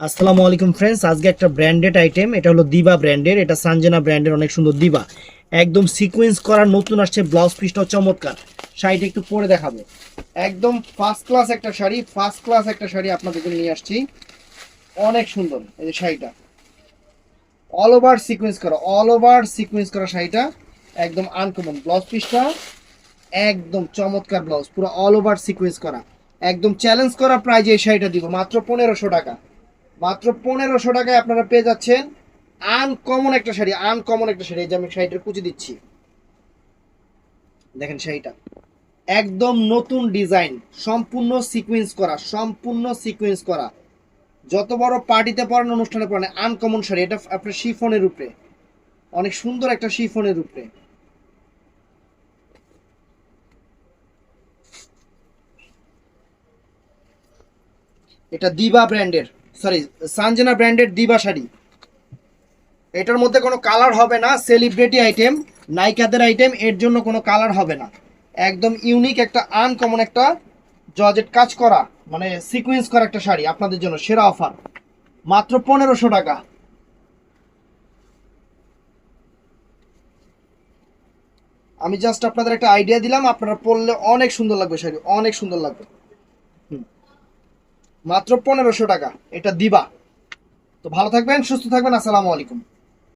আসসালামু আলাইকুম ফ্রেন্ডস আজকে একটা ব্র্যান্ডেড আইটেম এটা হলো দিবা ব্র্যান্ডের এটা সানজেনা ব্র্যান্ডের অনেক সুন্দর দিবা একদম সিকোয়েন্স করা নতুন আসছে ব্লাউজ পিসটাও চমৎকার। শাড়িটা একটু পরে দেখাবো। একদম ফার্স্ট ক্লাস একটা শাড়ি ফার্স্ট ক্লাস একটা শাড়ি আপনাদের জন্য নিয়ে আসছি। অনেক সুন্দর এই যে শাড়িটা। অল ওভার সিকোয়েন্স করা অল ওভার সিকোয়েন্স করা শাড়িটা, একদম আনকমন ব্লাউজ পিসটা একদম চমৎকার ব্লাউজ পুরো অল ওভার সিকোয়েন্স করা। একদম চ্যালেঞ্জ করা প্রাইজে এই শাড়িটা দিব, মাত্র পনেরোশো টাকা। মাত্র পনেরোশো টাকায় আপনারা পেয়ে যাচ্ছেন আনকমন একটা শাড়ি আনকমন একটা শাড়ি। যে আমি শাড়িটার কুচি দিচ্ছি। দেখেন শাড়িটা। একদম নতুন ডিজাইন, সম্পূর্ণ সিকোয়েন্স করা, সম্পূর্ণ সিকোয়েন্স করা। যত বড় পার্টিতে পড়েন, অনুষ্ঠানে পড়েন আনকমন শাড়ি। এটা আপনার শিফনের উপরে অনেক সুন্দর একটা শিফনের উপরে এটা দিবা ব্র্যান্ডের। সরি, সানজেনা ব্র্যান্ডের দিবা শাড়ি। এটার মধ্যে কোনো কালার হবে না সেলিব্রিটি আইটেম নায়িকাদের আইটেম এর জন্য কোনো কালার হবে না। একদম ইউনিক একটা আনকমন একটা জর্জেট কাজ করা মানে সিকোয়েন্স করা একটা শাড়ি আপনাদের জন্য, সেরা অফার মাত্র পনেরোশো টাকা। আমি জাস্ট আপনাদের একটা আইডিয়া দিলাম, আপনারা পরলে অনেক সুন্দর লাগবে শাড়ি, অনেক সুন্দর লাগবে। মাত্র পনেরোশো টাকা। এটা দিবা। তো ভালো থাকবেন সুস্থ থাকবেন আসসালামু আলাইকুম।